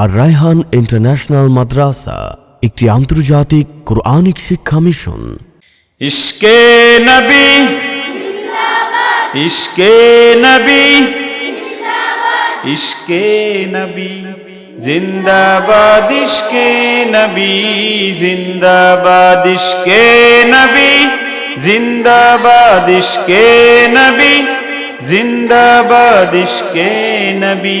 আর Raihan international মাদ্রাসা, একটি আন্তর্জাতিক কোরআনিক শিক্ষা মিশন। ইশকে নবী ইশকে নবী ইশকে নবী, জিন্দাবাদ ইশকে নবী, জিন্দাবাদ ইশকে নবী, জিন্দাবাদ ইশকে নবী, জিন্দাবাদ ইশকে নবী।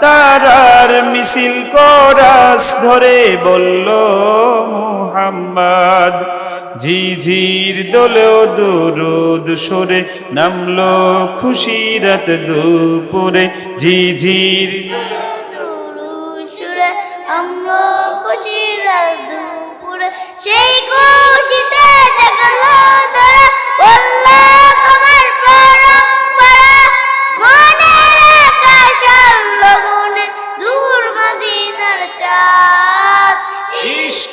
তারার মিছিল করাস ধরে বলল, মুহাম্মদ। ঝিঝির দোলেও দুরুদ সরে নামলো খুশিরত দুপুরে। ঝিঝির সেই খুশিতে জাগলো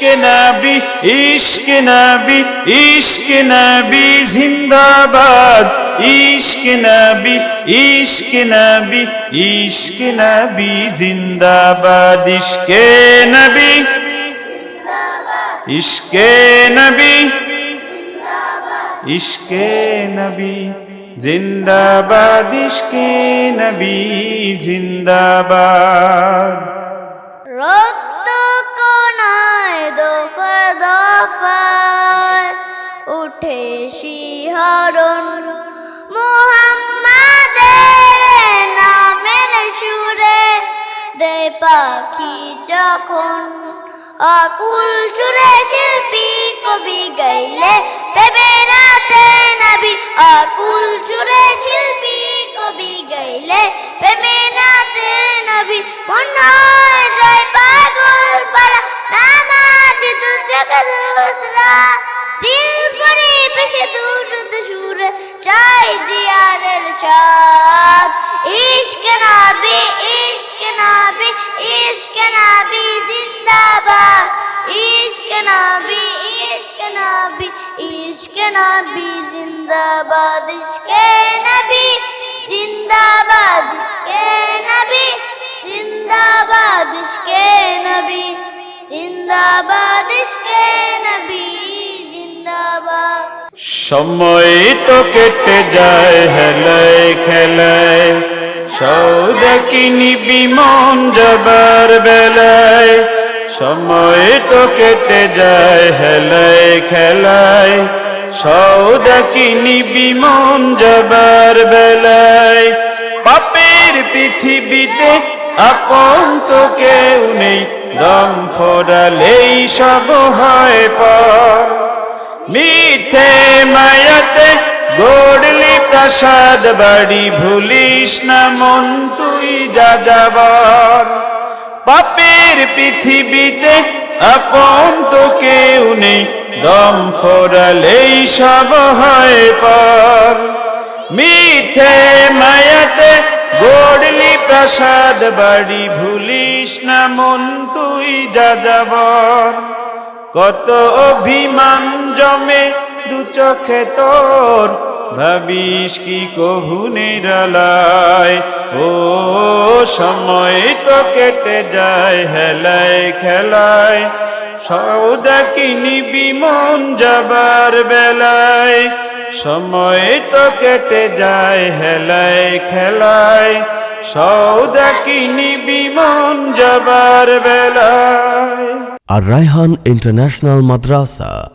ইশকে নবী ইশকে নবী ইশকে নবী জিন্দাবাদ ইশকে নবী ইশকে নবী ইশকে নবী জিন্দাবাদ ইশকে নবী ইশকে নবী ইশকে নবী জিন্দাবাদ ইশকে নবী জিন্দাবাদ রক্ত দফা দফায় উঠে শিহরণ। মোহাম্মাদের নামের সুরে দে পাখি যখন অকুল সুরে শিল্পী কবি গাইলে দেবে পেশে দুরুদ সুরে চাই দিয়ারের সাথ ইশক নাবি ইশক নাবি ইশক নাবি, জিন্দাবাদ। ইশক নাবি ইশক নাবি ইশক নাবি, জিন্দাবাদ। ইশক নবী সময় তো কেটে যায় হেলায় খেলায় সৌদা কিনি বিমন যাবার বেলায় সময় তো কেটে যায় হেলায় খেলায় সৌদা কিনি বিমন যাবার বেলায় পাপের পৃথিবীতে আপন তো কেউ নেই, দম ফোরালেই সব হয় পর। মিথে মায়াতে গড়লি প্রাসাদ বাড়ি ভুলিস না মন, তুই যা যাবার। পাপের পৃথিবীতে আপন তো কেউ নেই, দম ফোরালেই সব হয় পর। মিথে মায়াতে গড়লি প্রাসাদ বাড়ি ভুলিস না মন, তুই যা যাবার। কত অভিমান জমে দু চোখে তোর। ভাবিস কি কভু নিরালায়? ও, সময় তো কেটে যায় হেলায় খেলায়। সৌদা কিনি বিমন যাবার বেলায়। সময় তো কেটে যায় হেলায় খেলায়। সৌদা কিনি বিমন যাবার বেলায়। আর রায়হান ইন্টারন্যাশনাল মাদ্রাসা।